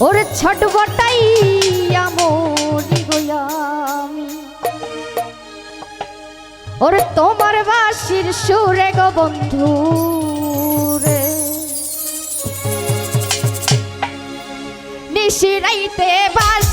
ছটবটাই বটাই আমি ওরে তোমার বাসির সুরে গো বন্ধু রে। নিশিরাইতে বাসা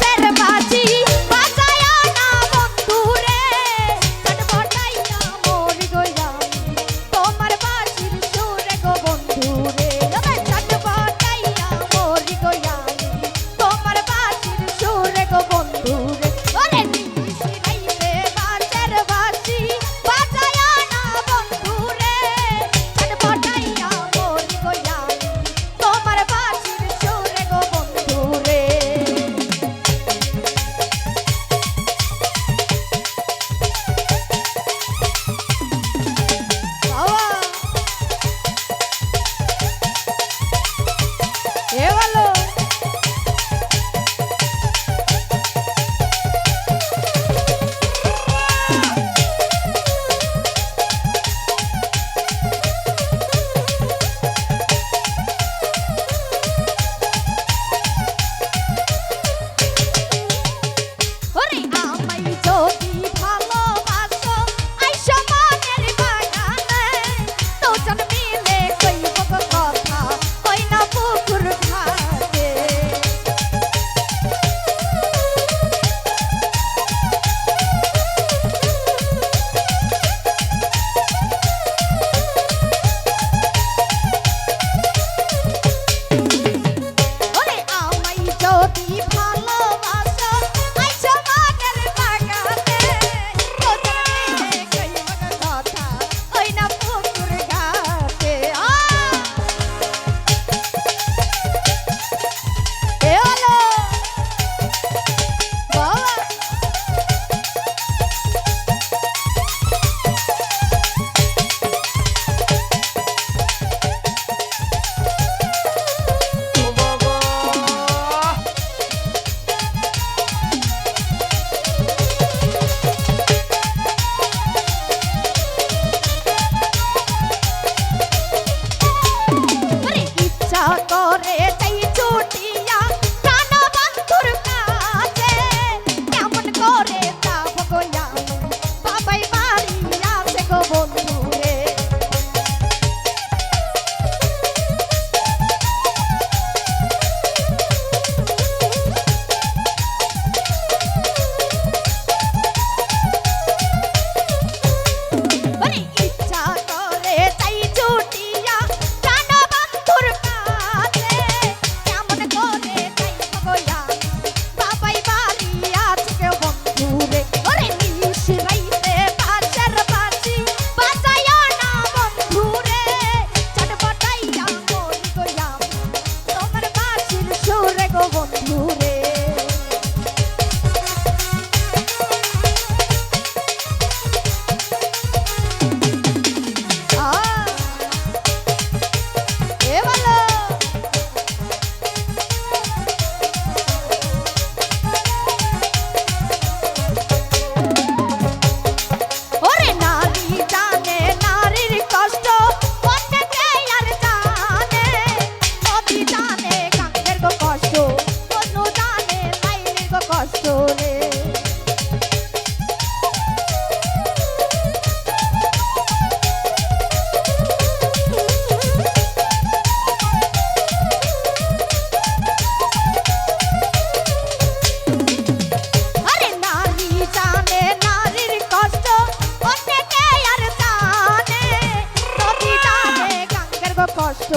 গো কষ্ট।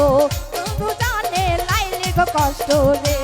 তবু জানে লাইলে গো কষ্ট রে।